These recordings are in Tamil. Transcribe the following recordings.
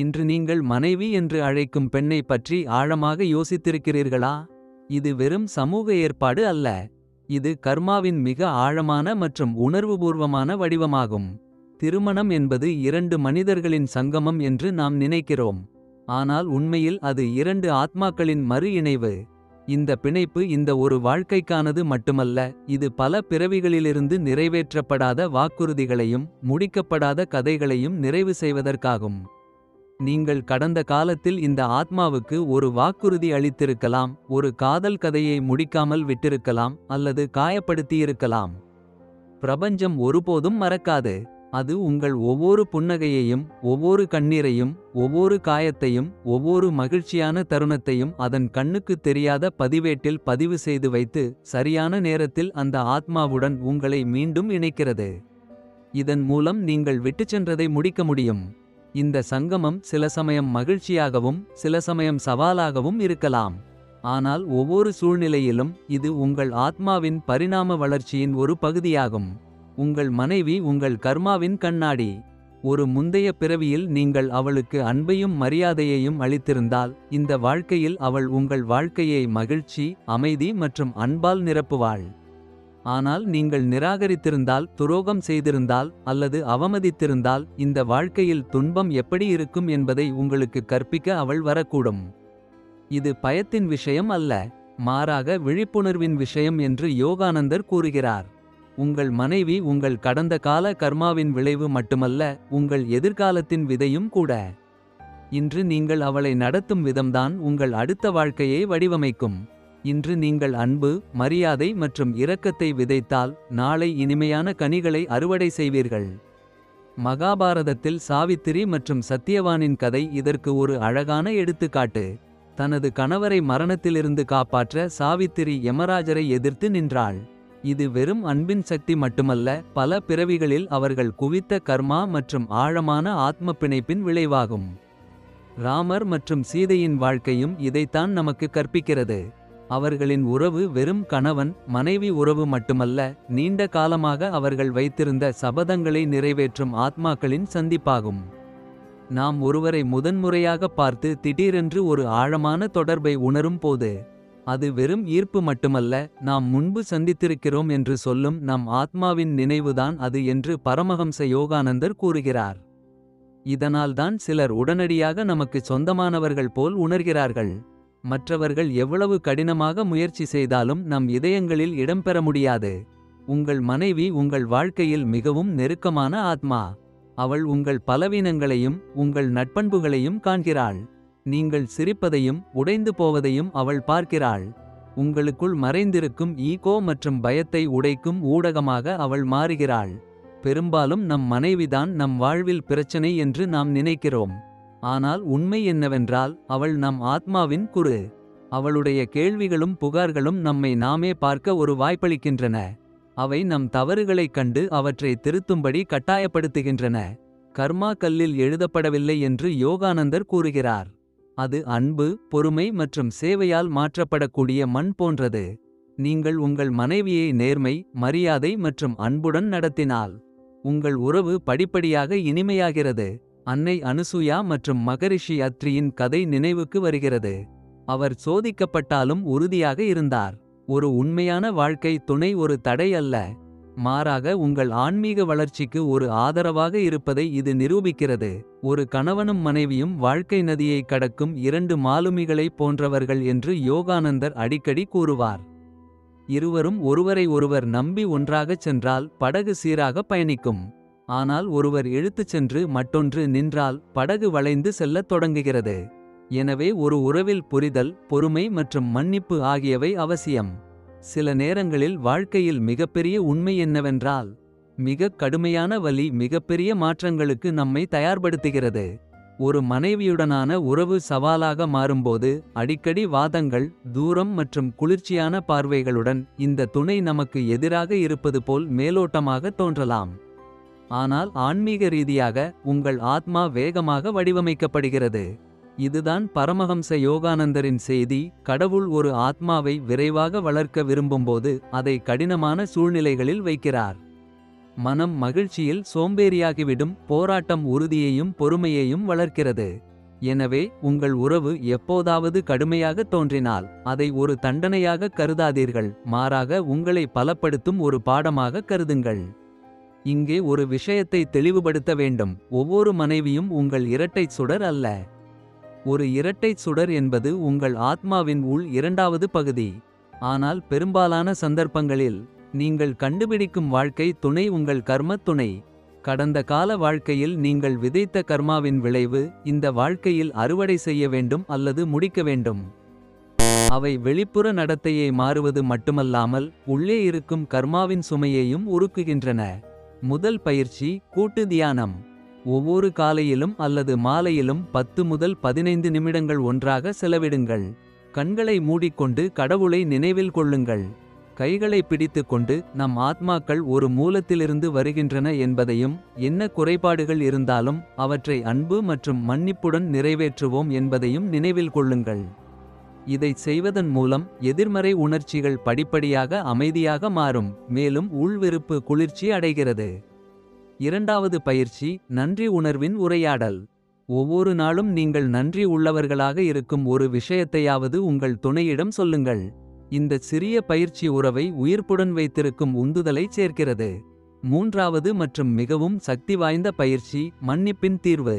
இன்று நீங்கள் மனைவி என்று அழைக்கும் பெண்ணை பற்றி ஆழமாக யோசித்திருக்கிறீர்களா? இது வெறும் சமூக ஏற்பாடு அல்ல. இது கர்மாவின் மிக ஆழமான மற்றும் உணர்வுபூர்வமான வடிவமாகும். திருமணம் என்பது இரண்டு மனிதர்களின் சங்கமம் என்று நாம் நினைக்கிறோம். ஆனால் உண்மையில் அது இரண்டு ஆத்மாக்களின் மறு இணைவு. இந்த பிணைப்பு இந்த ஒரு வாழ்க்கைக்கானது மட்டுமல்ல இது பல பிறவிகளிலிருந்து நிறைவேற்றப்படாத வாக்குறுதிகளையும் முடிக்கப்படாத கதைகளையும் நிறைவு செய்வதற்காகும். நீங்கள் கடந்த காலத்தில் இந்த ஆத்மாவுக்கு ஒரு வாக்குறுதி அளித்திருக்கலாம் ஒரு காதல் கதையை முடிக்காமல் விட்டிருக்கலாம் அல்லது காயப்படுத்தியிருக்கலாம். பிரபஞ்சம் ஒருபோதும் மறக்காது அது உங்கள் ஒவ்வொரு புன்னகையையும் ஒவ்வொரு கண்ணீரையும் ஒவ்வொரு காயத்தையும் ஒவ்வொரு மகிழ்ச்சியான தருணத்தையும் அதன் கண்ணுக்குத் தெரியாத பதிவேட்டில் பதிவு செய்து வைத்து சரியான நேரத்தில் அந்த ஆத்மாவுடன் உங்களை மீண்டும் இணைக்கிறது. இதன் மூலம் நீங்கள் விட்டுச் சென்றதை முடிக்க முடியும். இந்த சங்கமம் சில சமயம் மகிழ்ச்சியாகவும் சில சமயம் சவாலாகவும் இருக்கலாம். ஆனால் ஒவ்வொரு சூழ்நிலையிலும் இது உங்கள் ஆத்மாவின் பரிணாம வளர்ச்சியின் ஒரு பகுதியாகும். உங்கள் மனைவி உங்கள் கர்மாவின் கண்ணாடி. ஒரு முந்தைய பிறவியில் நீங்கள் அவளுக்கு அன்பையும் மரியாதையையும் அளித்திருந்தால் இந்த வாழ்க்கையில் அவள் உங்கள் வாழ்க்கையை மகிழ்ச்சி அமைதி மற்றும் அன்பால் நிரப்புவாள். ஆனால் நீங்கள் நிராகரித்திருந்தால் துரோகம் செய்திருந்தால் அல்லது அவமதித்திருந்தால் இந்த வாழ்க்கையில் துன்பம் எப்படி இருக்கும் என்பதை உங்களுக்கு கற்பிக்க அவள் வரக்கூடும். இது பயத்தின் விஷயம் அல்ல மாறாக விழிப்புணர்வின் விஷயம் என்று யோகானந்தர் கூறுகிறார். உங்கள் மனைவி உங்கள் கடந்த கால கர்மாவின் விளைவு மட்டுமல்ல உங்கள் எதிர்காலத்தின் விதையும் கூட. இன்று நீங்கள் அவளை நடத்தும் விதம்தான் உங்கள் அடுத்த வாழ்க்கையை வடிவமைக்கும். இன்று நீங்கள் அன்பு மரியாதை மற்றும் இரக்கத்தை விதைத்தால் நாளை இனிமையான கனிகளை அறுவடை செய்வீர்கள். மகாபாரதத்தில் சாவித்திரி மற்றும் சத்தியவானின் கதை இதற்கு ஒரு அழகான எடுத்துக்காட்டு. தனது கணவரை மரணத்திலிருந்து காப்பாற்ற சாவித்திரி யமராஜரை எதிர்த்து நின்றாள். இது வெறும் அன்பின் சக்தி மட்டுமல்ல பல பிறவிகளில் அவர்கள் குவித்த கர்மா மற்றும் ஆழமான ஆத்ம பிணைப்பின் விளைவாகும். ராமர் மற்றும் சீதையின் வாழ்க்கையும் இதைத்தான் நமக்கு கற்பிக்கிறது. அவர்களின் உறவு வெறும் கணவன் மனைவி உறவு மட்டுமல்ல நீண்ட காலமாக அவர்கள் வைத்திருந்த சபதங்களை நிறைவேற்றும் ஆத்மாக்களின் சந்திப்பாகும். நாம் ஒருவரை முதன்முறையாக பார்த்து திடீரென்று ஒரு ஆழமான தொடர்பை உணரும் போது அது வெறும் ஈர்ப்பு மட்டுமல்ல நாம் முன்பு சந்தித்திருக்கிறோம் என்று சொல்லும் நம் ஆத்மாவின் நினைவுதான் அது என்று பரமஹம்ச யோகானந்தர் கூறுகிறார். இதனால்தான் சிலர் உடனடியாக நமக்கு சொந்தமானவர்கள் போல் உணர்கிறார்கள். மற்றவர்கள் எவ்வளவு கடினமாக முயற்சி செய்தாலும் நம் இதயங்களில் இடம்பெற முடியாது. உங்கள் மனைவி உங்கள் வாழ்க்கையில் மிகவும் நெருக்கமான ஆத்மா. அவள் உங்கள் பலவீனங்களையும் உங்கள் நட்பண்புகளையும் காண்கிறாள். நீங்கள் சிரிப்பதையும் உடைந்து போவதையும் அவள் பார்க்கிறாள். உங்களுக்குள் மறைந்திருக்கும் ஈகோ மற்றும் பயத்தை உடைக்கும் ஊடகமாக அவள் மாறுகிறாள். பெரும்பாலும் நம் மனைவிதான் நம் வாழ்வில் பிரச்சனை என்று நாம் நினைக்கிறோம். ஆனால் உண்மை என்னவென்றால் அவள் நம் ஆத்மாவின் குரு. அவளுடைய கேள்விகளும் புகார்களும் நம்மை நாமே பார்க்க ஒரு வாய்ப்பளிக்கின்றன. அவை நம் தவறுகளைக் கண்டு அவற்றை திருத்தும்படி கட்டாயப்படுத்துகின்றன. கர்மா கல்லில் எழுதப்படவில்லை என்று யோகானந்தர் கூறுகிறார். அது அன்பு பொறுமை மற்றும் சேவையால் மாற்றப்படக்கூடிய மண் போன்றது. நீங்கள் உங்கள் மனைவியை நேர்மை மரியாதை மற்றும் அன்புடன் நடத்தினால் உங்கள் உறவு படிப்படியாக இனிமையாகிறது. அன்னை அனுசுயா மற்றும் மகரிஷி அத்ரியின் கதை நினைவுக்கு வருகிறது. அவர் சோதிக்கப்பட்டாலும் உறுதியாக இருந்தார். ஒரு உண்மையான வாழ்க்கை துணை ஒரு தடை அல்ல. மாறாக உங்கள் ஆன்மீக வளர்ச்சிக்கு ஒரு ஆதரவாக இருப்பதை இது நிரூபிக்கிறது. ஒரு கணவனும் மனைவியும் வாழ்க்கை நதியை கடக்கும் இரண்டு மாலுமிகளைப் போன்றவர்கள் என்று யோகானந்தர் அடிக்கடி கூறுவார். இருவரும் ஒருவரை ஒருவர் நம்பி ஒன்றாகச் சென்றால் படகு சீராக பயணிக்கும். ஆனால் ஒருவர் இழுத்துச் சென்று மற்றொன்று நின்றால் படகு வளைந்து செல்லத் தொடங்குகிறது. எனவே ஒரு உறவில் புரிதல் பொறுமை மற்றும் மன்னிப்பு ஆகியவை அவசியம். சில நேரங்களில் வாழ்க்கையில் மிகப்பெரிய உண்மை என்னவென்றால் மிகக் கடுமையான வலி மிகப்பெரிய மாற்றங்களுக்கு நம்மை தயார்படுத்துகிறது. ஒரு மனைவியுடனான உறவு சவாலாக மாறும்போது அடிக்கடி வாதங்கள் தூரம் மற்றும் குளிர்ச்சியான பார்வைகளுடன் இந்த துணை நமக்கு எதிராக இருப்பது போல் மேலோட்டமாக தோன்றலாம். ஆனால் ஆன்மீக ரீதியாக உங்கள் ஆத்மா வேகமாக வடிவமைக்கப்படுகிறது. இதுதான் பரமஹம்ச யோகானந்தரின் செய்தி. கடவுள் ஒரு ஆத்மாவை விரைவாக வளர்க்க விரும்பும்போது அதை கடினமான சூழ்நிலைகளில் வைக்கிறார். மனம் மகிழ்ச்சியில் சோம்பேறியாகிவிடும் போராட்டம் உறுதியையும் பொறுமையையும் வளர்க்கிறது. எனவே உங்கள் உறவு எப்போதாவது கடுமையாக தோன்றினால் அதை ஒரு தண்டனையாக கருதாதீர்கள் மாறாக உங்களை பலப்படுத்தும் ஒரு பாடமாக கருதுங்கள். இங்கே ஒரு விஷயத்தை தெளிவுபடுத்த வேண்டும். ஒவ்வொரு மனைவியும் உங்கள் இரட்டைச் சுடர் அல்ல. ஒரு இரட்டைச் சுடர் என்பது உங்கள் ஆத்மாவின் உள் இரண்டாவது பகுதி. ஆனால் பெரும்பாலான சந்தர்ப்பங்களில் நீங்கள் கண்டுபிடிக்கும் வாழ்க்கை துணை உங்கள் கர்மத் துணை. கடந்த கால வாழ்க்கையில் நீங்கள் விதைத்த கர்மாவின் விளைவு இந்த வாழ்க்கையில் அறுவடை செய்ய வேண்டும் அல்லது முடிக்க வேண்டும். அவை வெளிப்புற நடத்தையை மாறுவது மட்டுமல்லாமல் உள்ளே இருக்கும் கர்மாவின் சுமையையும் உருக்குகின்றன. முதல் பயிற்சி கூட்டு தியானம். ஒவ்வொரு காலையிலும் அல்லது மாலையிலும் பத்து முதல் பதினைந்து நிமிடங்கள் ஒன்றாக செலவிடுங்கள். கண்களை மூடிக்கொண்டு கடவுளை நினைவில் கொள்ளுங்கள். கைகளை பிடித்துக்கொண்டு நம் ஆத்மாக்கள் ஒரு மூலத்திலிருந்து வருகின்றன என்பதையும் என்ன குறைபாடுகள் இருந்தாலும் அவற்றை அன்பு மற்றும் மன்னிப்புடன் நிறைவேற்றுவோம் என்பதையும் நினைவில் கொள்ளுங்கள். இதைச் செய்வதன் மூலம் எதிர்மறை உணர்ச்சிகள் படிப்படியாக அமைதியாக மாறும் மேலும் உள்விருப்பு குளிர்ச்சி அடைகிறது. இரண்டாவது பயிற்சி நன்றி உணர்வின் உரையாடல். ஒவ்வொரு நாளும் நீங்கள் நன்றி உள்ளவர்களாக இருக்கும் ஒரு விஷயத்தையாவது உங்கள் துணையிடம் சொல்லுங்கள். இந்த சிறிய பயிற்சி உறவை உயிர்ப்புடன் வைத்திருக்கும் உந்துதலை சேர்க்கிறது. மூன்றாவது மற்றும் மிகவும் சக்தி வாய்ந்த பயிற்சி மன்னிப்பின் தீர்வு.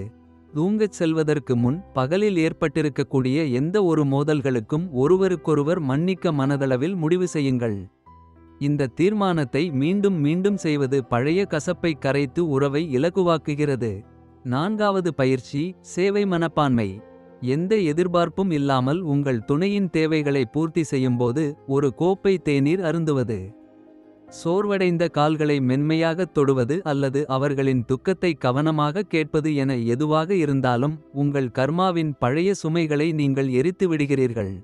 தூங்கச் செல்வதற்கு முன் பகலில் ஏற்பட்டிருக்கக்கூடிய எந்த ஒரு மோதல்களுக்கும் ஒருவருக்கொருவர் மன்னிக்க மனதளவில் முடிவு செய்யுங்கள். இந்த தீர்மானத்தை மீண்டும் மீண்டும் செய்வது பழைய கசப்பை கரைத்து உறவை இலகுவாக்குகிறது. நான்காவது பயிற்சி சேவை மனப்பான்மை. எந்த எதிர்பார்ப்பும் இல்லாமல் உங்கள் துணையின் தேவைகளை பூர்த்தி செய்யும்போது ஒரு கோப்பை தேநீர் அருந்துவது. சோர்வடைந்த கால்களை மென்மையாகத் தொடுவது அல்லது அவர்களின் துக்கத்தை கவனமாக கேட்பது என எதுவாக இருந்தாலும் உங்கள் கர்மாவின் பழைய சுமைகளை நீங்கள் எரித்து விடுகிறீர்கள்.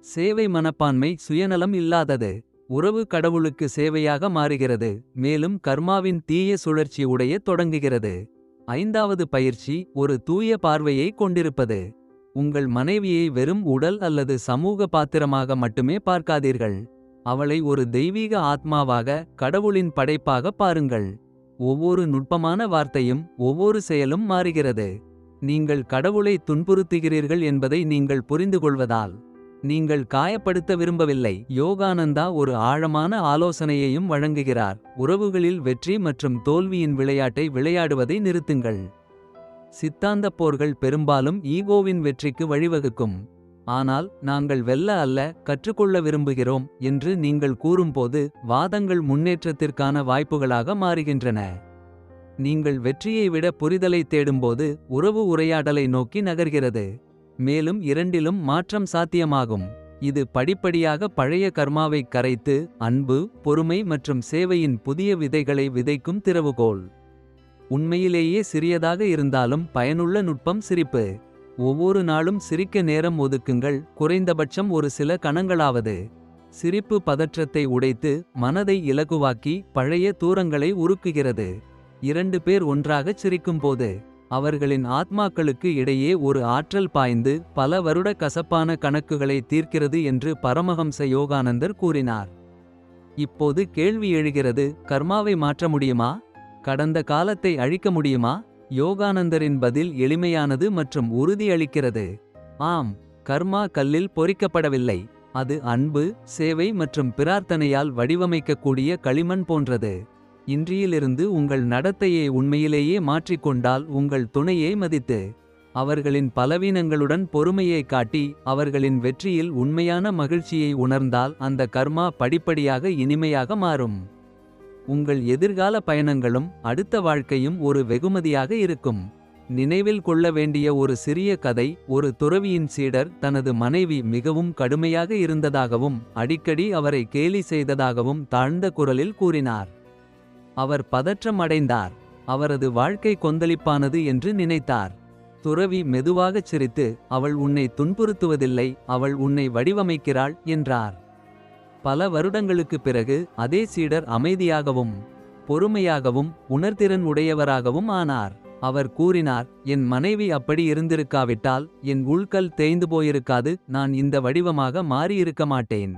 சேவை மனப்பான்மை சுயநலம் இல்லாதது. உறவு கடவுளுக்கு சேவையாக மாறுகிறது. மேலும் கர்மாவின் தீய சுழற்சி உடைய தொடங்குகிறது. ஐந்தாவது பயிற்சி ஒரு தூய பார்வையை கொண்டிருப்பது. உங்கள் மனைவியை வெறும் உடல் அல்லது சமூக பாத்திரமாக மட்டுமே பார்க்காதீர்கள். அவளை ஒரு தெய்வீக ஆத்மாவாக கடவுளின் படைப்பாக பாருங்கள். ஒவ்வொரு நுட்பமான வார்த்தையும் ஒவ்வொரு செயலும் மாறுகிறது. நீங்கள் கடவுளை துன்புறுத்துகிறீர்கள் என்பதை நீங்கள் புரிந்துகொள்வதால் நீங்கள் காயப்படுத்த விரும்பவில்லை. யோகானந்தா ஒரு ஆழமான ஆலோசனையையும் வழங்குகிறார். உறவுகளில் வெற்றி மற்றும் தோல்வியின் விளையாட்டை விளையாடுவதை நிறுத்துங்கள். சித்தாந்தப் போர்கள் பெரும்பாலும் ஈகோவின் வெற்றிக்கு வழிவகுக்கும். ஆனால் நாங்கள் வெல்ல அல்ல கற்றுக்கொள்ள விரும்புகிறோம் என்று நீங்கள் கூறும்போது வாதங்கள் முன்னேற்றத்திற்கான வாய்ப்புகளாக மாறுகின்றன. நீங்கள் வெற்றியை விட புரிதலை தேடும்போது உறவு உரையாடலை நோக்கி நகர்கிறது. மேலும் இரண்டிலும் மாற்றம் சாத்தியமாகும். இது படிப்படியாக பழைய கர்மாவைக் கரைத்து அன்பு பொறுமை மற்றும் சேவையின் புதிய விதைகளை விதைக்கும் திறவுகோல். உண்மையிலேயே சிறியதாக இருந்தாலும் பயனுள்ள நுட்பம் சிரிப்பு. ஒவ்வொரு நாளும் சிரிக்க நேரம் ஒதுக்குங்கள். குறைந்தபட்சம் ஒரு சில கணங்களாவது. சிரிப்பு பதற்றத்தை உடைத்து மனதை இலகுவாக்கி பழைய தூரங்களை உருக்குகிறது. இரண்டு பேர் ஒன்றாகச் சிரிக்கும்போது அவர்களின் ஆத்மாக்களுக்கு இடையே ஒரு ஆற்றல் பாய்ந்து பல வருட கசப்பான கணக்குகளை தீர்க்கிறது என்று பரமஹம்ச யோகானந்தர் கூறினார். இப்போது கேள்வி எழுகிறது கர்மாவை மாற்ற முடியுமா? கடந்த காலத்தை அழிக்க முடியுமா? யோகானந்தரின் பதில் எளிமையானது மற்றும் உறுதியளிக்கிறது. ஆம் கர்மா கல்லில் பொறிக்கப்படவில்லை. அது அன்பு சேவை மற்றும் பிரார்த்தனையால் வடிவமைக்கக்கூடிய களிமண் போன்றது. இன்றியிலிருந்து உங்கள் நடத்தையை உண்மையிலேயே மாற்றிக்கொண்டால் உங்கள் துணையை மதித்து அவர்களின் பலவீனங்களுடன் பொறுமையை காட்டி அவர்களின் வெற்றியில் உண்மையான மகிழ்ச்சியை உணர்ந்தால் அந்த கர்மா படிப்படியாக இனிமையாக மாறும். உங்கள் எதிர்கால பயணங்களும் அடுத்த வாழ்க்கையும் ஒரு வெகுமதியாக இருக்கும். நினைவில் கொள்ள வேண்டிய ஒரு சிறிய கதை ஒரு துறவியின் சீடர் தனது மனைவி மிகவும் கடுமையாக இருந்ததாகவும் அடிக்கடி அவரை கேலி செய்ததாகவும் தாழ்ந்த குரலில் கூறினார். அவர் பதற்றம் அடைந்தார் அவரது வாழ்க்கை கொந்தளிப்பானது என்று நினைத்தார். துறவி மெதுவாகச் சிரித்து அவள் உன்னை துன்புறுத்துவதில்லை அவள் உன்னை வடிவமைக்கிறாள் என்றார். பல வருடங்களுக்குப் பிறகு அதே சீடர் அமைதியாகவும் பொறுமையாகவும் உணர்திறன் உடையவராகவும் ஆனார் அவர் கூறினார் என் மனைவி அப்படி இருந்திருக்காவிட்டால் என் உள்கல் தேய்ந்து போயிருக்காது நான் இந்த வடிவமாக மாறியிருக்க மாட்டேன்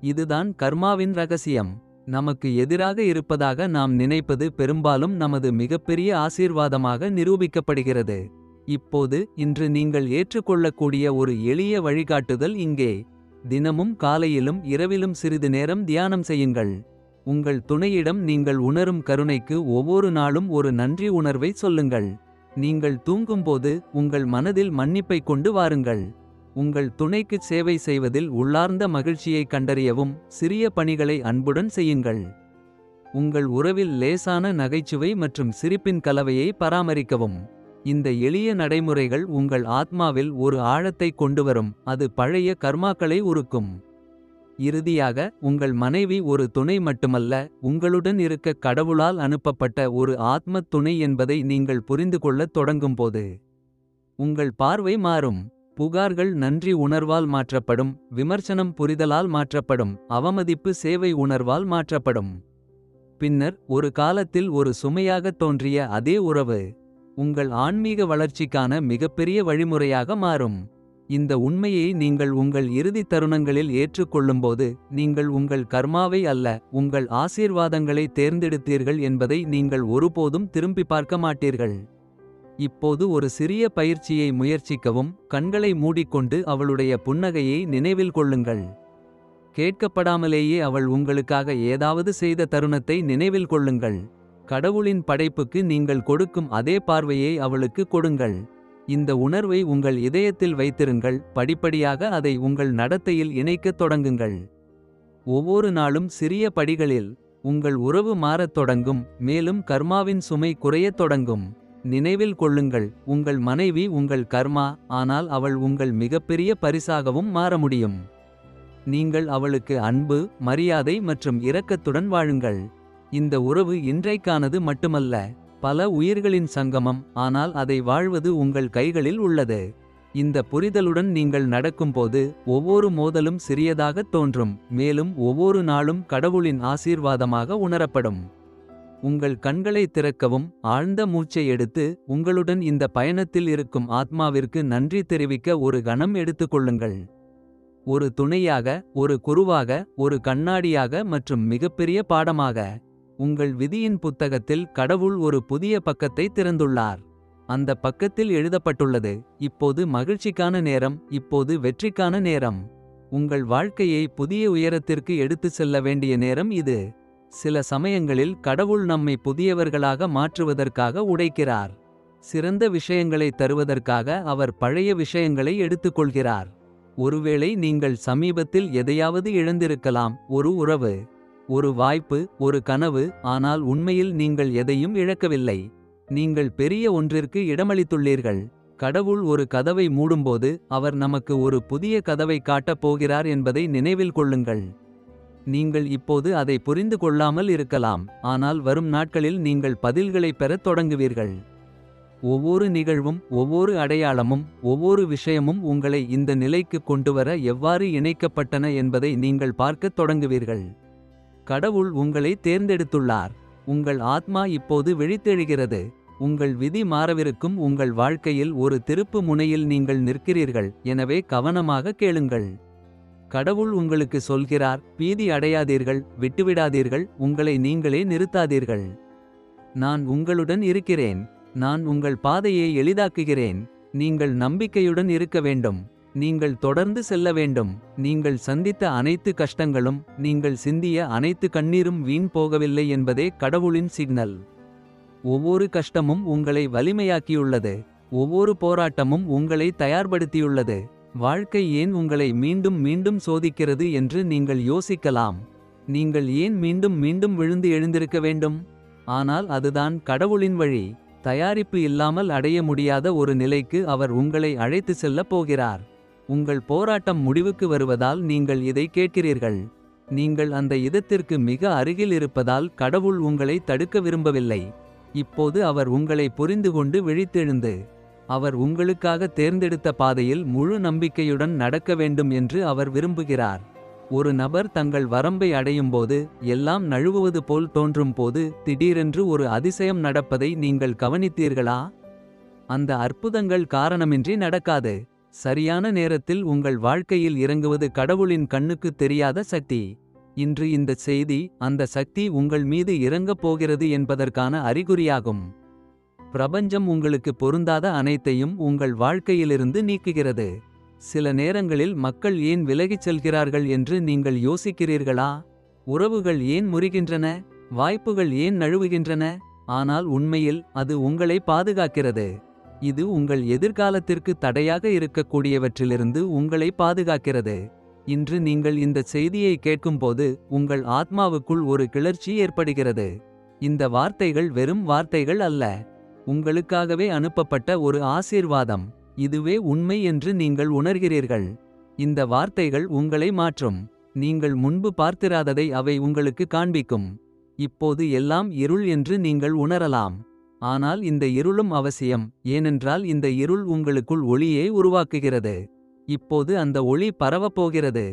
இதுதான் கர்மாவின் ரகசியம் நமக்கு எதிராக இருப்பதாக நாம் நினைப்பது பெரும்பாலும் நமது மிகப்பெரிய ஆசீர்வாதமாக நிரூபிக்கப்படுகிறது. இப்போது இன்று நீங்கள் ஏற்றுக்கொள்ளக்கூடிய ஒரு எளிய வழிகாட்டுதல் இங்கே. தினமும் காலையிலும் இரவிலும் சிறிது நேரம் தியானம் செய்யுங்கள். உங்கள் துணையிடம் நீங்கள் உணரும் கருணைக்கு ஒவ்வொரு நாளும் ஒரு நன்றி உணர்வை சொல்லுங்கள். நீங்கள் தூங்கும்போது உங்கள் மனதில் மன்னிப்பை கொண்டு வாருங்கள். உங்கள் துணைக்குச் சேவை செய்வதில் உள்ளார்ந்த மகிழ்ச்சியை கண்டறியவும். சிறிய பணிகளை அன்புடன் செய்யுங்கள். உங்கள் உறவில் லேசான நகைச்சுவை மற்றும் சிரிப்பின் கலவையை பராமரிக்கவும். இந்த எளிய நடைமுறைகள் உங்கள் ஆத்மாவில் ஒரு ஆழத்தை கொண்டுவரும். அது பழைய கர்மாக்களை உருக்கும். இறுதியாக உங்கள் மனைவி ஒரு துணை மட்டுமல்ல. உங்களுடன் இருக்க கடவுளால் அனுப்பப்பட்ட ஒரு ஆத்மத் துணை என்பதை நீங்கள் புரிந்துகொள்ளத் தொடங்கும்போது. உங்கள் பார்வை மாறும். புகார்கள் நன்றி உணர்வால் மாற்றப்படும். விமர்சனம் புரிதலால் மாற்றப்படும். அவமதிப்பு சேவை உணர்வால் மாற்றப்படும். பின்னர் ஒரு காலத்தில் ஒரு சுமையாகத் தோன்றிய அதே உறவு. உங்கள் ஆன்மீக வளர்ச்சிக்கான மிகப்பெரிய வழிமுறையாக மாறும். இந்த உண்மையை நீங்கள் உங்கள் இறுதித் தருணங்களில் ஏற்றுக்கொள்ளும்போது. நீங்கள் உங்கள் கர்மாவை அல்ல உங்கள் ஆசீர்வாதங்களை தேர்ந்தெடுத்தீர்கள் என்பதை நீங்கள் ஒருபோதும் திரும்பிப் பார்க்க மாட்டீர்கள். இப்போது ஒரு சிறிய பயிற்சியை முயற்சிக்கவும். கண்களை மூடிக்கொண்டு அவளுடைய புன்னகையை நினைவில் கொள்ளுங்கள். கேட்கப்படாமலேயே அவள் உங்களுக்காக ஏதாவது செய்த தருணத்தை நினைவில் கொள்ளுங்கள். கடவுளின் படைப்புக்கு நீங்கள் கொடுக்கும் அதே பார்வையை அவளுக்கு கொடுங்கள். இந்த உணர்வை உங்கள் இதயத்தில் வைத்திருங்கள். படிப்படியாக அதை உங்கள் நடத்தையில் இணைக்கத் தொடங்குங்கள். ஒவ்வொரு நாளும் சிறிய படிகளில். உங்கள் உறவு மாறத் தொடங்கும் மேலும் கர்மாவின் சுமை குறையத் தொடங்கும். நினைவில் கொள்ளுங்கள் உங்கள் மனைவி உங்கள் கர்மா. ஆனால் அவள் உங்கள் மிகப்பெரிய பரிசாகவும் மாற முடியும். நீங்கள் அவளுக்கு அன்பு மரியாதை மற்றும் இரக்கத்துடன் வாழுங்கள். இந்த உறவு இன்றைக்கானது மட்டுமல்ல. பல உயிர்களின் சங்கமம் ஆனால் அதை வாழ்வது உங்கள் கைகளில் உள்ளது. இந்த புரிதலுடன் நீங்கள் நடக்கும்போது. ஒவ்வொரு மோதலும் சிறியதாகத் தோன்றும். மேலும் ஒவ்வொரு நாளும் கடவுளின் ஆசீர்வாதமாக உணரப்படும். உங்கள் கண்களை திறக்கவும் ஆழ்ந்த மூச்சை எடுத்து. உங்களுடன் இந்த பயணத்தில் இருக்கும் ஆத்மாவிற்கு நன்றி தெரிவிக்க ஒரு கணம் எடுத்துக்கொள்ளுங்கள். ஒரு துணையாக ஒரு குருவாக ஒரு கண்ணாடியாக மற்றும் மிகப்பெரிய பாடமாக. உங்கள் விதியின் புத்தகத்தில் கடவுள் ஒரு புதிய பக்கத்தை திறந்துள்ளார். அந்த பக்கத்தில் எழுதப்பட்டுள்ளது இப்போது மகிழ்ச்சிக்கான நேரம். இப்போது வெற்றிக்கான நேரம். உங்கள் வாழ்க்கையை புதிய உயரத்திற்கு எடுத்துச் செல்ல வேண்டிய நேரம் இது. சில சமயங்களில் கடவுள் நம்மை புதியவர்களாக மாற்றுவதற்காக உடைக்கிறார். சிறந்த விஷயங்களை தருவதற்காக அவர் பழைய விஷயங்களை எடுத்துக்கொள்கிறார். ஒருவேளை நீங்கள் சமீபத்தில் எதையாவது இழந்திருக்கலாம் ஒரு உறவு. ஒரு வாய்ப்பு ஒரு கனவு ஆனால் உண்மையில் நீங்கள் எதையும் இழக்கவில்லை. நீங்கள் பெரிய ஒன்றிற்கு இடமளித்துள்ளீர்கள். கடவுள் ஒரு கதவை மூடும்போது அவர் நமக்கு ஒரு புதிய கதவை காட்டப் போகிறார் என்பதை நினைவில் கொள்ளுங்கள். நீங்கள் இப்போது அதை புரிந்து கொள்ளாமல் இருக்கலாம். ஆனால் வரும் நாட்களில் நீங்கள் பதில்களைப் பெறத் தொடங்குவீர்கள். ஒவ்வொரு நிகழ்வும் ஒவ்வொரு அடையாளமும் ஒவ்வொரு விஷயமும் உங்களை இந்த நிலைக்கு கொண்டுவர எவ்வாறு இணைக்கப்பட்டன என்பதை நீங்கள் பார்க்கத் தொடங்குவீர்கள். கடவுள் உங்களை தேர்ந்தெடுத்துள்ளார். உங்கள் ஆத்மா இப்போது விழித்தெழுகிறது. உங்கள் விதி மாறவிருக்கும் உங்கள் வாழ்க்கையில் ஒரு திருப்பு முனையில் நீங்கள் நிற்கிறீர்கள். எனவே கவனமாக கேளுங்கள். கடவுள் உங்களுக்கு சொல்கிறார் பீதி அடையாதீர்கள் விட்டுவிடாதீர்கள் உங்களை நீங்களே நிறுத்தாதீர்கள். நான் உங்களுடன் இருக்கிறேன். நான் உங்கள் பாதையை எளிதாக்குகிறேன். நீங்கள் நம்பிக்கையுடன் இருக்க வேண்டும். நீங்கள் தொடர்ந்து செல்ல வேண்டும். நீங்கள் சந்தித்த அனைத்து கஷ்டங்களும். நீங்கள் சிந்திய அனைத்து கண்ணீரும் வீண் போகவில்லை என்பதே கடவுளின் சிக்னல். ஒவ்வொரு கஷ்டமும் உங்களை வலிமையாக்கியுள்ளது. ஒவ்வொரு போராட்டமும் உங்களை தயார்படுத்தியுள்ளது. வாழ்க்கை ஏன் உங்களை மீண்டும் மீண்டும் சோதிக்கிறது என்று நீங்கள் யோசிக்கலாம். நீங்கள் ஏன் மீண்டும் மீண்டும் விழுந்து எழுந்திருக்க வேண்டும். ஆனால் அதுதான் கடவுளின் வழி. தயாரிப்பு இல்லாமல் அடைய முடியாத ஒரு நிலைக்கு அவர் உங்களை அழைத்து செல்லப் போகிறார். உங்கள் போராட்டம் முடிவுக்கு வருவதால் நீங்கள் இதை கேட்கிறீர்கள். நீங்கள் அந்த இதத்திற்கு மிக அருகில் இருப்பதால் கடவுள் உங்களை தடுக்க விரும்பவில்லை. இப்போது அவர் உங்களை புரிந்துகொண்டு விழித்தெழுந்து. அவர் உங்களுக்காக தேர்ந்தெடுத்த பாதையில் முழு நம்பிக்கையுடன் நடக்க வேண்டும் என்று அவர் விரும்புகிறார். ஒரு நபர் தங்கள் வரம்பை அடையும்போது எல்லாம் நழுவுவது போல் தோன்றும் போது திடீரென்று ஒரு அதிசயம் நடப்பதை நீங்கள் கவனித்தீர்களா. அந்த அற்புதங்கள் காரணமின்றி நடக்காது. சரியான நேரத்தில் உங்கள் வாழ்க்கையில் இறங்குவது கடவுளின் கண்ணுக்குத் தெரியாத சக்தி. இன்று இந்தச் செய்தி அந்த சக்தி உங்கள் மீது இறங்கப் போகிறது என்பதற்கான அறிகுறியாகும். பிரபஞ்சம் உங்களுக்கு பொருந்தாத அனைத்தையும் உங்கள் வாழ்க்கையிலிருந்து நீக்குகிறது. சில நேரங்களில் மக்கள் ஏன் விலகிச் செல்கிறார்கள் என்று நீங்கள் யோசிக்கிறீர்களா? உறவுகள் ஏன் முறிகின்றன? வாய்ப்புகள் ஏன் நழுவுகின்றன? ஆனால் உண்மையில் அது உங்களை பாதுகாக்கிறது. இது உங்கள் எதிர்காலத்திற்கு தடையாக இருக்கக்கூடியவற்றிலிருந்து உங்களை பாதுகாக்கிறது. இன்று நீங்கள் இந்த செய்தியை கேட்கும்போது உங்கள் ஆத்மாவுக்குள் ஒரு கிளர்ச்சி ஏற்படுகிறது. இந்த வார்த்தைகள் வெறும் வார்த்தைகள் அல்ல. உங்களுக்காகவே அனுப்பப்பட்ட ஒரு ஆசீர்வாதம். இதுவே உண்மை என்று நீங்கள் உணர்கிறீர்கள். இந்த வார்த்தைகள் உங்களை மாற்றும். நீங்கள் முன்பு பார்த்திராததை அவை உங்களுக்கு காண்பிக்கும். இப்போது எல்லாம் இருள் என்று நீங்கள் உணரலாம். ஆனால் இந்த இருளும் அவசியம் ஏனென்றால் இந்த இருள் உங்களுக்குள் ஒளியை உருவாக்குகிறது. இப்போது அந்த ஒளி பரவப்போகிறது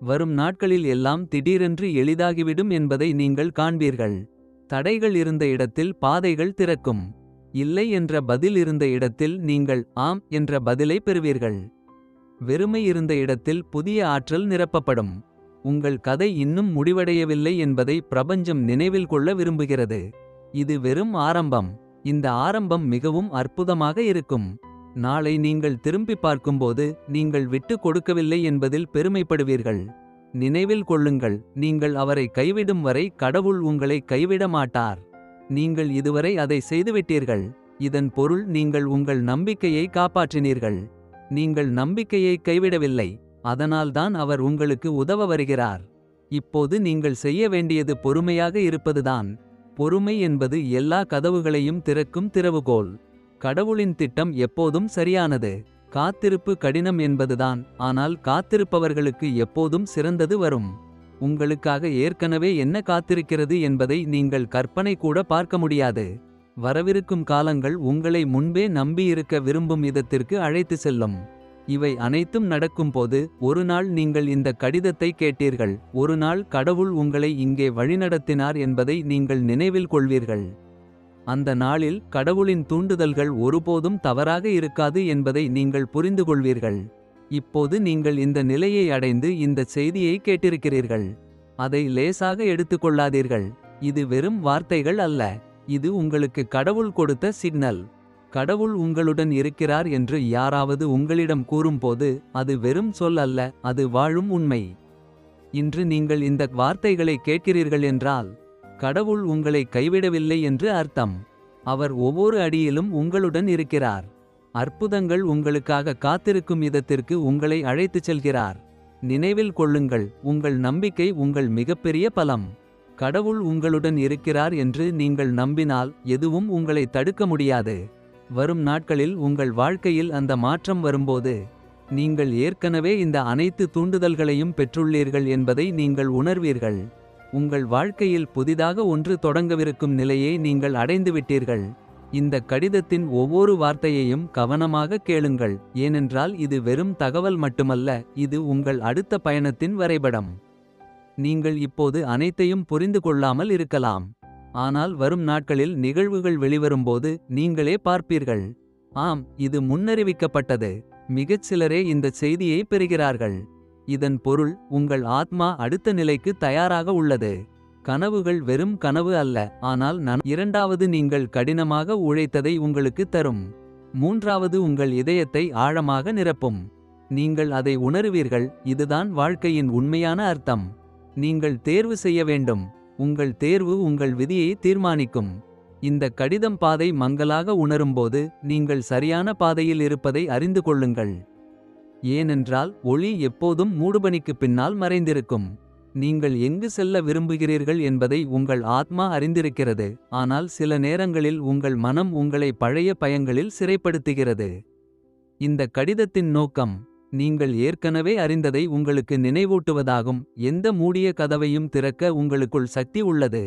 வரும் நாட்களில் எல்லாம் திடீரென்று எளிதாகிவிடும் என்பதை நீங்கள் காண்பீர்கள். தடைகள் இருந்த இடத்தில் பாதைகள் திறக்கும். இல்லை என்ற பதில் இருந்த இடத்தில் நீங்கள் ஆம் என்ற பதிலை பெறுவீர்கள். வெறுமை இருந்த இடத்தில் புதிய ஆற்றல் நிரப்பப்படும். உங்கள் கதை இன்னும் முடிவடையவில்லை என்பதை பிரபஞ்சம் நினைவில் கொள்ள விரும்புகிறது. இது வெறும் ஆரம்பம். இந்த ஆரம்பம் மிகவும் அற்புதமாக இருக்கும். நாளை நீங்கள் திரும்பி பார்க்கும்போது நீங்கள் விட்டு கொடுக்கவில்லை என்பதில் பெருமைப்படுவீர்கள். நினைவில் கொள்ளுங்கள் நீங்கள் அவரை கைவிடும் வரை கடவுள் உங்களை கைவிட மாட்டார். நீங்கள் இதுவரை அதை செய்துவிட்டீர்கள். இதன் பொருள் நீங்கள் உங்கள் நம்பிக்கையை காப்பாற்றினீர்கள். நீங்கள் நம்பிக்கையை கைவிடவில்லை அதனால்தான் அவர் உங்களுக்கு உதவ வருகிறார். இப்போது நீங்கள் செய்ய வேண்டியது பொறுமையாக இருப்பதுதான். பொறுமை என்பது எல்லா கதவுகளையும் திறக்கும் திறவுகோல். கடவுளின் திட்டம் எப்போதும் சரியானது. காத்திருப்பு கடினம் என்பதுதான் ஆனால் காத்திருப்பவர்களுக்கு எப்போதும் சிறந்தது வரும். உங்களுக்காக ஏற்கனவே என்ன காத்திருக்கிறது என்பதை நீங்கள் கற்பனை கூட பார்க்க முடியாது. வரவிருக்கும் காலங்கள் உங்களை முன்பே நம்பியிருக்க விரும்பும் விதத்திற்கு அழைத்து செல்லும். இவை அனைத்தும் நடக்கும்போது ஒரு நாள் நீங்கள் இந்த கடிதத்தை கேட்டீர்கள். ஒரு நாள் கடவுள் உங்களை இங்கே வழிநடத்தினார் என்பதை நீங்கள் நினைவில் கொள்வீர்கள். அந்த நாளில் கடவுளின் தூண்டுதல்கள் ஒருபோதும் தவறாக இருக்காது என்பதை நீங்கள் புரிந்து கொள்வீர்கள். இப்போது நீங்கள் இந்த நிலையை அடைந்து இந்த செய்தியை கேட்டிருக்கிறீர்கள். அதை லேசாக எடுத்துக்கொள்ளாதீர்கள். இது வெறும் வார்த்தைகள் அல்ல. இது உங்களுக்கு கடவுள் கொடுத்த சிக்னல். கடவுள் உங்களுடன் இருக்கிறார் என்று யாராவது உங்களிடம் கூறும்போது அது வெறும் சொல் அல்ல அது வாழும் உண்மை. இன்று நீங்கள் இந்த வார்த்தைகளை கேட்கிறீர்கள் என்றால் கடவுள் உங்களை கைவிடவில்லை என்று அர்த்தம். அவர் ஒவ்வொரு அடியிலும் உங்களுடன் இருக்கிறார். அற்புதங்கள் உங்களுக்காக காத்திருக்கும் விதத்திற்கு உங்களை அழைத்துச் செல்கிறார். நினைவில் கொள்ளுங்கள் உங்கள் நம்பிக்கை உங்கள் மிகப்பெரிய பலம். கடவுள் உங்களுடன் இருக்கிறார் என்று நீங்கள் நம்பினால் எதுவும் உங்களை தடுக்க முடியாது. வரும் நாட்களில் உங்கள் வாழ்க்கையில் அந்த மாற்றம் வரும்போது நீங்கள் ஏற்கனவே இந்த அனைத்து தூண்டுதல்களையும் பெற்றுள்ளீர்கள் என்பதை நீங்கள் உணர்வீர்கள். உங்கள் வாழ்க்கையில் புதிதாக ஒன்று தொடங்கவிருக்கும் நிலையை நீங்கள் அடைந்துவிட்டீர்கள். இந்த கடிதத்தின் ஒவ்வொரு வார்த்தையையும் கவனமாக கேளுங்கள். ஏனென்றால் இது வெறும் தகவல் மட்டுமல்ல இது உங்கள் அடுத்த பயணத்தின் வரைபடம். நீங்கள் இப்போது அனைத்தையும் புரிந்து கொள்ளாமல் இருக்கலாம். ஆனால் வரும் நாட்களில் நிகழ்வுகள் வெளிவரும்போது நீங்களே பார்ப்பீர்கள். ஆம் இது முன்னறிவிக்கப்பட்டது. மிகச் சிலரே இந்த செய்தியை பெறுகிறார்கள். இதன் பொருள் உங்கள் ஆத்மா அடுத்த நிலைக்கு தயாராக உள்ளது. கனவுகள் வெறும் கனவு அல்ல ஆனால் நான் இரண்டாவது நீங்கள் கடினமாக உழைத்ததை உங்களுக்கு தரும். மூன்றாவது உங்கள் இதயத்தை ஆழமாக நிரப்பும். நீங்கள் அதை உணருவீர்கள் இதுதான் வாழ்க்கையின் உண்மையான அர்த்தம். நீங்கள் தேர்வு செய்ய வேண்டும். உங்கள் தேர்வு உங்கள் விதியை தீர்மானிக்கும். இந்த கடிதம் பாதை மங்கலாக உணரும்போது நீங்கள் சரியான பாதையில் இருப்பதை அறிந்து கொள்ளுங்கள். ஏனென்றால் ஒளி எப்போதும் மூடுபனிக்குப் பின்னால் மறைந்திருக்கும். நீங்கள் எங்கு செல்ல விரும்புகிறீர்கள் என்பதை உங்கள் ஆத்மா அறிந்திருக்கிறது. ஆனால் சில நேரங்களில் உங்கள் மனம் உங்களை பழைய பயங்களில் சிறைப்படுத்துகிறது. இந்த கடிதத்தின் நோக்கம் நீங்கள் ஏற்கனவே அறிந்ததை உங்களுக்கு நினைவூட்டுவதாகும். எந்த மூடிய கதவையும் திறக்க உங்களுக்குள் சக்தி உள்ளது.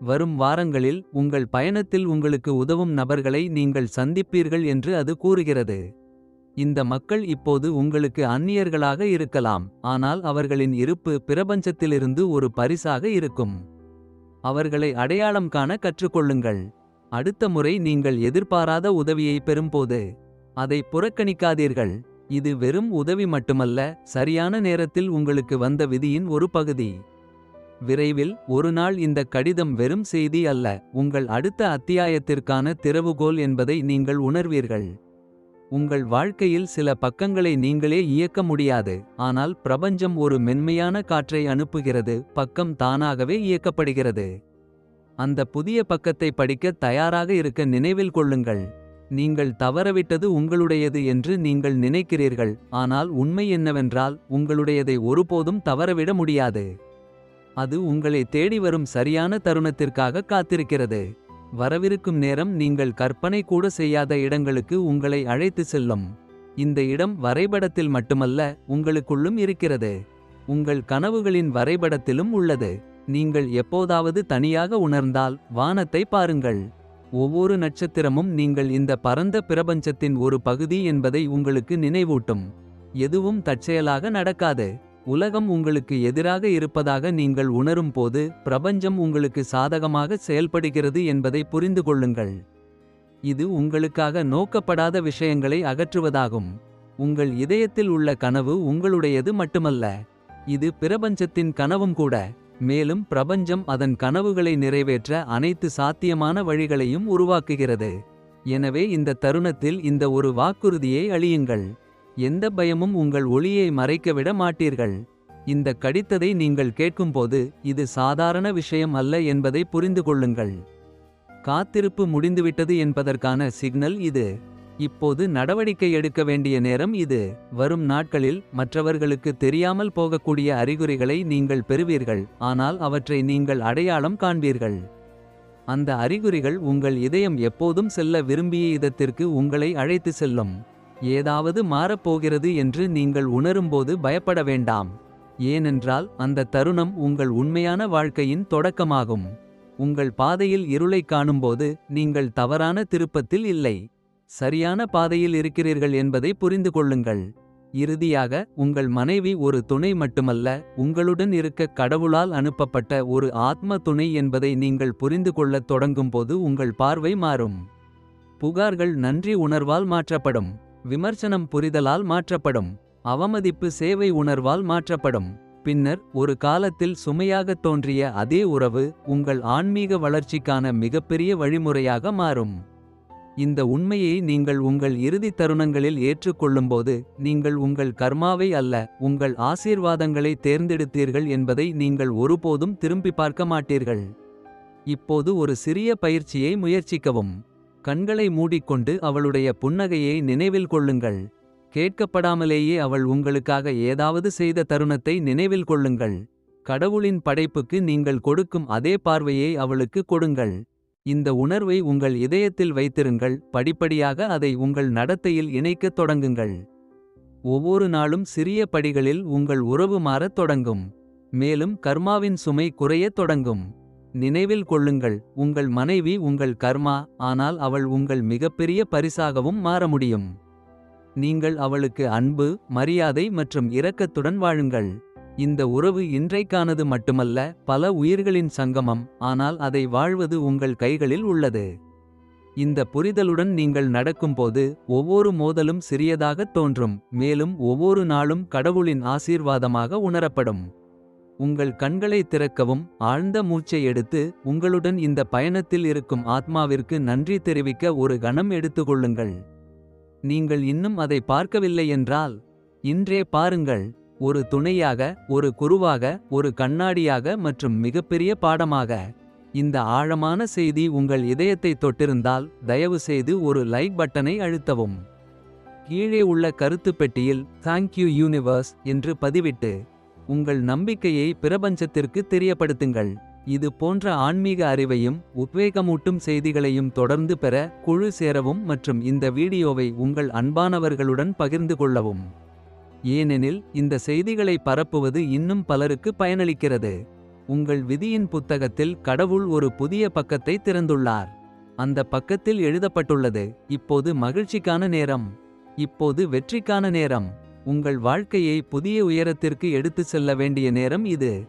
வரும் வாரங்களில் உங்கள் பயணத்தில் உங்களுக்கு உதவும் நபர்களை நீங்கள் சந்திப்பீர்கள் என்று அது கூறுகிறது. இந்த மக்கள் இப்போது உங்களுக்கு அந்நியர்களாக இருக்கலாம். ஆனால் அவர்களின் இருப்பு பிரபஞ்சத்திலிருந்து ஒரு பரிசாக இருக்கும். அவர்களை அடையாளம் காண கற்றுக்கொள்ளுங்கள். அடுத்த முறை நீங்கள் எதிர்பாராத உதவியை பெறும்போது அதை புறக்கணிக்காதீர்கள். இது வெறும் உதவி மட்டுமல்ல சரியான நேரத்தில் உங்களுக்கு வந்த விதியின் ஒரு பகுதி. விரைவில் ஒரு நாள் இந்த கடிதம் வெறும் செய்தி அல்ல உங்கள் அடுத்த அத்தியாயத்திற்கான திறவுகோல் என்பதை நீங்கள் உணர்வீர்கள். உங்கள் வாழ்க்கையில் சில பக்கங்களை நீங்களே இயக்க முடியாது ஆனால் பிரபஞ்சம் ஒரு மென்மையான காற்றை அனுப்புகிறது பக்கம் தானாகவே இயக்கப்படுகிறது. அந்த புதிய பக்கத்தை படிக்க தயாராக இருக்க நினைவில் கொள்ளுங்கள். நீங்கள் தவறவிட்டது உங்களுடையது என்று நீங்கள் நினைக்கிறீர்கள். ஆனால் உண்மை என்னவென்றால் உங்களுடையதை ஒருபோதும் தவறவிட முடியாது. அது உங்களை தேடி வரும் சரியான தருணத்திற்காக காத்திருக்கிறது. வரவிருக்கும் நேரம் நீங்கள் கற்பனை கூட செய்யாத இடங்களுக்கு உங்களை அழைத்து செல்லும். இந்த இடம் வரைபடத்தில் மட்டுமல்ல உங்களுக்குள்ளும் இருக்கிறது. உங்கள் கனவுகளின் வரைபடத்திலும் உள்ளது. நீங்கள் எப்போதாவது தனியாக உணர்ந்தால் வானத்தை பாருங்கள். ஒவ்வொரு நட்சத்திரமும் நீங்கள் இந்த பரந்த பிரபஞ்சத்தின் ஒரு பகுதி என்பதை உங்களுக்கு நினைவூட்டும். எதுவும் தற்செயலாக நடக்காது. உலகம் உங்களுக்கு எதிராக இருப்பதாக நீங்கள் உணரும் போது பிரபஞ்சம் உங்களுக்கு சாதகமாக செயல்படுகிறது என்பதை புரிந்து கொள்ளுங்கள். இது உங்களுக்காக நோக்கப்படாத விஷயங்களை அகற்றுவதாகும். உங்கள் இதயத்தில் உள்ள கனவு உங்களுடையது மட்டுமல்ல. இது பிரபஞ்சத்தின் கனவும் கூட. மேலும் பிரபஞ்சம் அதன் கனவுகளை நிறைவேற்ற அனைத்து சாத்தியமான வழிகளையும் உருவாக்குகிறது. எனவே இந்த தருணத்தில் இந்த ஒரு வாக்குறுதியை அழியுங்கள். எந்த பயமும் உங்கள் ஒளியை மறைக்கவிட மாட்டீர்கள். இந்த கடித்ததை நீங்கள் கேட்கும்போது இது சாதாரண விஷயம் அல்ல என்பதை புரிந்து கொள்ளுங்கள். காத்திருப்பு முடிந்துவிட்டது என்பதற்கான சிக்னல் இது. இப்போது நடவடிக்கை எடுக்க வேண்டிய நேரம் இது. வரும் நாட்களில் மற்றவர்களுக்கு தெரியாமல் போகக்கூடிய அறிகுறிகளை நீங்கள் பெறுவீர்கள். ஆனால் அவற்றை நீங்கள் அடையாளம் காண்பீர்கள். அந்த அறிகுறிகள் உங்கள் இதயம் எப்போதும் செல்ல விரும்பிய இதத்திற்கு உங்களை அழைத்து செல்லும். ஏதாவது மாறப்போகிறது என்று நீங்கள் உணரும்போது பயப்பட வேண்டாம். ஏனென்றால் அந்த தருணம் உங்கள் உண்மையான வாழ்க்கையின் தொடக்கமாகும். உங்கள் பாதையில் இருளைக் காணும்போது நீங்கள் தவறான திருப்பத்தில் இல்லை. சரியான பாதையில் இருக்கிறீர்கள் என்பதை புரிந்து கொள்ளுங்கள். இறுதியாக உங்கள் மனைவி ஒரு துணை மட்டுமல்ல உங்களுடன் இருக்க கடவுளால் அனுப்பப்பட்ட ஒரு ஆத்ம துணை என்பதை நீங்கள் புரிந்து கொள்ளத் தொடங்கும்போது உங்கள் பார்வை மாறும். புகார்கள் நன்றி உணர்வால் மாற்றப்படும். விமர்சனம் புரிதலால் மாற்றப்படும். அவமதிப்பு சேவை உணர்வால் மாற்றப்படும். பின்னர் ஒரு காலத்தில் சுமையாகத் தோன்றிய அதே உறவு உங்கள் ஆன்மீக வளர்ச்சிக்கான மிகப்பெரிய வழிமுறையாக மாறும். இந்த உண்மையை நீங்கள் உங்கள் இறுதித் தருணங்களில் ஏற்றுக்கொள்ளும்போது நீங்கள் உங்கள் கர்மாவை அல்ல உங்கள் ஆசீர்வாதங்களை தேர்ந்தெடுத்தீர்கள் என்பதை நீங்கள் ஒருபோதும் திரும்பி பார்க்க மாட்டீர்கள். இப்போது ஒரு சிறிய பயிற்சியை முயற்சிக்கவும். கண்களை மூடிக்கொண்டு அவளுடைய புன்னகையை நினைவில் கொள்ளுங்கள். கேட்கப்படாமலேயே அவள் உங்களுக்காக ஏதாவது செய்த தருணத்தை நினைவில் கொள்ளுங்கள். கடவுளின் படைப்புக்கு நீங்கள் கொடுக்கும் அதே பார்வையை அவளுக்கு கொடுங்கள். இந்த உணர்வை உங்கள் இதயத்தில் வைத்திருங்கள். படிப்படியாக அதை உங்கள் நடத்தையில் இணைக்கத் தொடங்குங்கள். ஒவ்வொரு நாளும் சிறிய படிகளில் உங்கள் உறவு மாறத் தொடங்கும். மேலும் கர்மாவின் சுமை குறையத் தொடங்கும். நினைவில் கொள்ளுங்கள் உங்கள் மனைவி உங்கள் கர்மா ஆனால் அவள் உங்கள் மிகப்பெரிய பரிசாகவும் மாற முடியும். நீங்கள் அவளுக்கு அன்பு மரியாதை மற்றும் இரக்கத்துடன் வாழுங்கள். இந்த உறவு இன்றைக்கானது மட்டுமல்ல பல உயிர்களின் சங்கமம் ஆனால் அதை வாழ்வது உங்கள் கைகளில் உள்ளது. இந்த புரிதலுடன் நீங்கள் நடக்கும்போது ஒவ்வொரு மோதலும் சிறியதாகத் தோன்றும் மேலும் ஒவ்வொரு நாளும் கடவுளின் ஆசீர்வாதமாக உணரப்படும். உங்கள் கண்களை திறக்கவும் ஆழ்ந்த மூச்சை எடுத்து உங்களுடன் இந்த பயணத்தில் இருக்கும் ஆத்மாவிற்கு நன்றி தெரிவிக்க ஒரு கணம் எடுத்துக்கொள்ளுங்கள். நீங்கள் இன்னும் அதை பார்க்கவில்லை என்றால் இன்றே பாருங்கள் ஒரு துணையாக ஒரு குருவாக ஒரு கண்ணாடியாக மற்றும் மிகப்பெரிய பாடமாக. இந்த ஆழமான செய்தி உங்கள் இதயத்தை தொட்டிருந்தால் தயவு செய்து ஒரு லைக் பட்டனை அழுத்தவும். கீழே உள்ள கருத்து பெட்டியில் தேங்க்யூ யூனிவர்ஸ் என்று பதிவிட்டு உங்கள் நம்பிக்கையை பிரபஞ்சத்திற்கு தெரியப்படுத்துங்கள். இது போன்ற ஆன்மீக அறிவையும் உத்வேகமூட்டும் செய்திகளையும் தொடர்ந்து பெற குழு சேரவும் மற்றும் இந்த வீடியோவை உங்கள் அன்பானவர்களுடன் பகிர்ந்து கொள்ளவும். ஏனெனில் இந்த செய்திகளை பரப்புவது இன்னும் பலருக்கு பயனளிக்கிறது. உங்கள் விதியின் புத்தகத்தில் கடவுள் ஒரு புதிய பக்கத்தை திறந்துள்ளார். அந்த பக்கத்தில் எழுதப்பட்டுள்ளது இப்போது மகிழ்ச்சிக்கான நேரம். இப்போது வெற்றிக்கான நேரம். உங்கள் வாழ்க்கையை புதிய உயரத்திற்கு எடுத்துச் செல்ல வேண்டிய நேரம் இது.